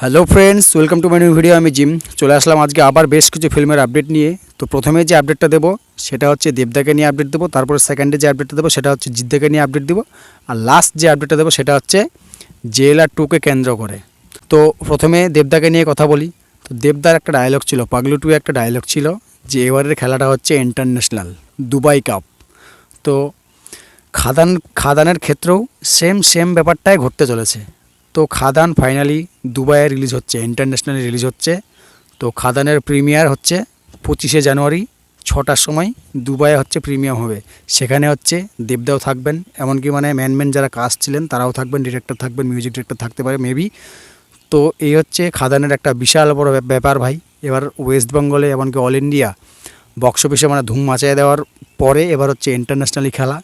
Hello friends welcome to my new video আমি gym. চলে আসলাম আজকে আবার বেশ কিছু ফিল্মের আপডেট নিয়ে। তো প্রথমে যে আপডেটটা দেবো, সেটা হচ্ছে দেবদাকে নিয়ে আপডেট দেবো, তারপরে সেকেন্ডে যে আপডেটটা দেবো, সেটা হচ্ছে জিদ্দাকে নিয়ে আপডেট দেবো। আর লাস্ট যে আপডেটটা দেবো, সেটা হচ্ছে জেএলআর টুকে কেন্দ্র করে। তো প্রথমে দেবদাকে নিয়ে কথা বলি। তো দেবদার একটা ডায়লগ ছিল, পাগলু টু একটা ডায়লগ ছিল, যে এবারের খেলাটা হচ্ছে ইন্টারন্যাশনাল দুবাই কাপ তো খাদান, খাদানের ক্ষেত্রেও সেম সেম ব্যাপারটাই ঘটতে চলেছে। তো খাদান ফাইনালি দুবাইয়ে রিলিজ হচ্ছে ইন্টারন্যাশনালি রিলিজ হচ্ছে। তো খাদানের প্রিমিয়ার হচ্ছে পঁচিশে জানুয়ারি, ছটার সময় দুবাইয়ে হচ্ছে প্রিমিয়াম হবে। সেখানে হচ্ছে দেবদাও থাকবেন, এমনকি মানে ম্যান ম্যান যারা কাজ ছিলেন, তারাও থাকবেন ডিরেক্টর থাকবেন মিউজিক ডিরেক্টর থাকতে পারে মেবি তো এই হচ্ছে খাদানের একটা বিশাল বড় ব্যাপ- ব্যাপার ভাই। এবার ওয়েস্ট বেঙ্গলে এমনকি অল ইন্ডিয়া বক্স অফিসে মানে ধুম মাচায় দেওয়ার পরে এবার হচ্ছে ইন্টারন্যাশনালি খেলা।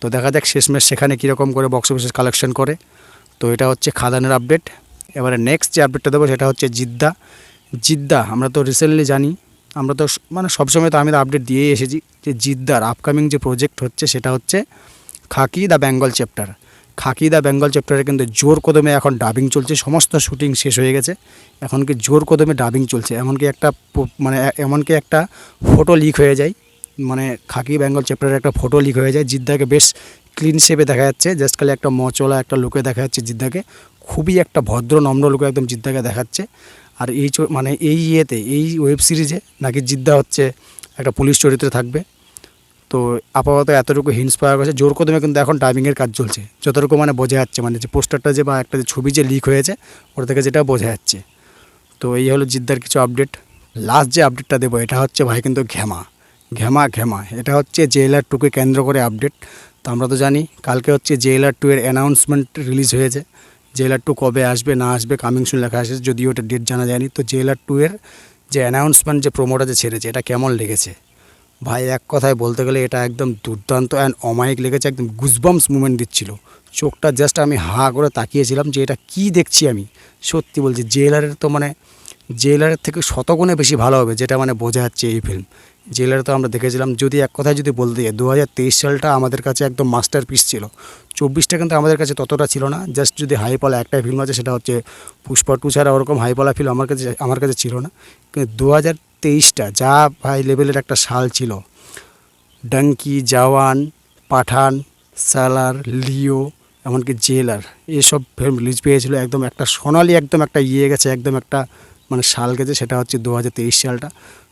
তো দেখা যাক শেষমেশ সেখানে কীরকম করে বক্স অফিসে কালেকশন করে। তো এটা হচ্ছে খাদানের আপডেট এবারে নেক্সট যে আপডেটটা দেবো সেটা হচ্ছে জিদ্দা। জিদ্দা, আমরা তো রিসেন্টলি জানি, আমরা তো মানে সবসময় তো আমি তো আপডেট দিয়েই এসেছি যে জিদ্দার আপকামিং যে প্রজেক্ট হচ্ছে সেটা হচ্ছে Khakee the Bengal chapter Khakee the Bengal চ্যাপ্টারে কিন্তু জোর কদমে এখন ডাবিং চলছে, সমস্ত শুটিং শেষ হয়ে গেছে। এখন কি জোর কদমে ডাবিং চলছে এমনকি একটা মানে এমনকি একটা ফটো লিক হয়ে যায়। মানে খাকি বেঙ্গল চ্যাপ্টারের একটা ফটো লিক হয়ে যায়, জিদ্দাকে বেশ ক্লিন শেপে দেখা যাচ্ছে, জাস্ট খালি একটা মচলা, একটা লোকে দেখা যাচ্ছে জিদ্দাকে। খুবই একটা ভদ্র, নম্র লোকে একদম জিদ্দাকে দেখাচ্ছে। আর এই মানে এই ইয়েতে, এই ওয়েব সিরিজে নাকি জিদ্দা হচ্ছে একটা পুলিশ চরিত্রে থাকবে। তো আপাতত এতটুকু হিন্স পাওয়া গেছে জোর কদমে কিন্তু এখন ডাইভিংয়ের কাজ চলছে। যতটুকু মানে বোঝা যাচ্ছে মানে যে পোস্টারটা যে বা একটা যে ছবি যে লিক হয়েছে, ওটা থেকে যেটা বোঝা যাচ্ছে। তো এই হলো জিদ্দার কিছু আপডেট লাস্ট যে আপডেটটা দেবো, এটা হচ্ছে ভাই কিন্তু ঘ্যামা ঘ্যামা ঘেমা। এটা হচ্ছে জেএলআর টুকে কেন্দ্র করে আপডেট। তো আমরা তো জানি, কালকে হচ্ছে জেএলআর টু এর অ্যানাউন্সমেন্ট রিলিজ হয়েছে। জেএলআর টু কবে আসবে, না আসবে কামিং সুন লেখা আছে, যদিও ওটা ডেট জানা যায়নি। তো জেএলআর টু এর যে অ্যানাউন্সমেন্ট যে প্রোমোটা যে ছেড়েছে, এটা কেমন লেগেছে? ভাই, এক কথায় বলতে গেলে এটা একদম দুর্দান্ত অ্যান্ড অমায়িক লেগেছে, একদম গুজবামস মুভমেন্ট দিচ্ছিল। চোখটা জাস্ট আমি হা করে তাকিয়েছিলাম যে এটা কি দেখছি আমি? সত্যি বলছি জেলারের তো মানে জেলারের থেকে শতগুণে বেশি ভালো হবে, যেটা মানে বোঝা যাচ্ছে এই ফিল্ম জেলার তো আমরা দেখেছিলাম, যদি এক কথায় যদি বলতে যাই দু হাজার তেইশ সালটা আমাদের কাছে একদম মাস্টার পিস ছিল। চব্বিশটা কিন্তু আমাদের কাছে ততটা ছিল না জাস্ট যদি হাইপালা একটাই ফিল্ম আছে, সেটা হচ্ছে পুষ্পা টু ছাড়া ওরকম হাইপালা ফিল্ম আমার কাছে আমার কাছে ছিল না। কিন্তু দু হাজার তেইশটা যা ভাই লেভেলের একটা সাল ছিল। ডাঙ্কি জওয়ান পাঠান সালার লিও এমনকি জেলার এসব ফিল্ম রিলিজ পেয়েছিল, একদম একটা সোনালি, একদম একটা ইয়ে গেছে, একদম একটা মানে সাল গেছে সেটা হচ্ছে দু হাজার তেইশ সালটা।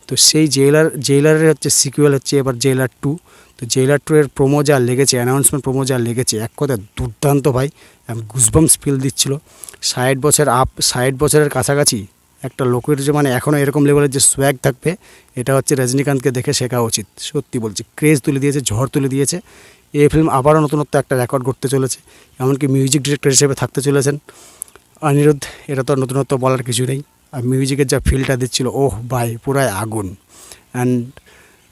তো সেই জেলার জেলারের হচ্ছে সিকুয়েল হচ্ছে এবার জেলার টু তো জেলার টু এর প্রোমো যা লেগেছে অ্যানাউন্সমেন্ট প্রোমো যা লেগেছে, এক কথায় দুর্দান্ত ভাই। গুজবামস ফিল দিচ্ছিল। ষাট বছর আপ ষাট বছরের কাছাকাছি একটা লোকের যে মানে এখনও এরকম লেভেলের যে সোয়াগ থাকবে, এটা হচ্ছে রজনীকান্তকে দেখে শেখা উচিত। সত্যি বলছি ক্রেজ তুলে দিয়েছে, ঝড় তুলে দিয়েছে। এই ফিল্ম আবারও নতুনত্ব একটা রেকর্ড করতে চলেছে। এমনকি মিউজিক ডিরেক্টর হিসেবে থাকতে চলেছেন। অনিরুদ্ধ, এটা তো নতুনত্ব বলার কিছু নেই। আর মিউজিকের যা ফিলটা দিচ্ছিল, ওহ ভাই, পুরাই আগুন। অ্যান্ড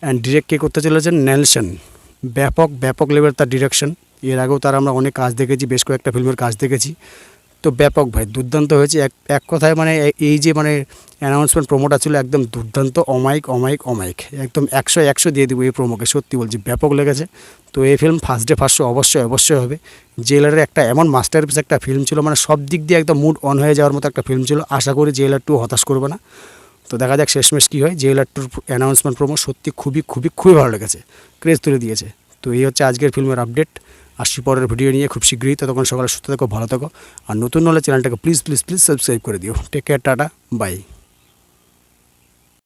অ্যান্ড ডিরেক্ট কে করতে চলেছেন নেলসন। ব্যাপক ব্যাপক লেভেল তার ডিরেকশন এর আগেও তার আমরা অনেক কাজ দেখেছি, বেশ কয়েকটা ফিল্মের কাজ দেখেছি। তো ব্যাপক ভাই, দুর্দান্ত হয়েছে। এক এক কথায় মানে এই যে মানে অ্যানাউন্সমেন্ট প্রোমোটা ছিল একদম দুর্দান্ত অমাইক অমাইক অমাইক একদম একশো একশো দিয়ে দেবো এই প্রোমোকে সত্যি বলছি, ব্যাপক লেগেছে। তো এই ফিল্ম ফার্স্ট ডে ফার্স্ট অবশ্যই অবশ্যই হবে। জেলারের একটা এমন মাস্টারপিস একটা ফিল্ম ছিল মানে সব দিক দিয়ে একদম মুড অন হয়ে যাওয়ার মতো একটা ফিল্ম ছিল। আশা করি জেলার টু হতাশ করবে না। তো দেখা যাক শেষমেশ কী হয়। জেলার টুর অ্যানাউন্সমেন্ট প্রোমো সত্যি খুবই খুবই খুবই ভালো লেগেছে। ক্রেজ তুলে দিয়েছে। তো এই হচ্ছে আজকের ফিল্মের আপডেট আসছি পরের ভিডিও নিয়ে খুব শীঘ্রই। তখন সকালে সুস্থ থাকো, ভালো থাকো। আর নতুন হলে চ্যানেলটাকে প্লিজ প্লিজ প্লিজ সাবস্ক্রাইব করে দিও। Take care tata bye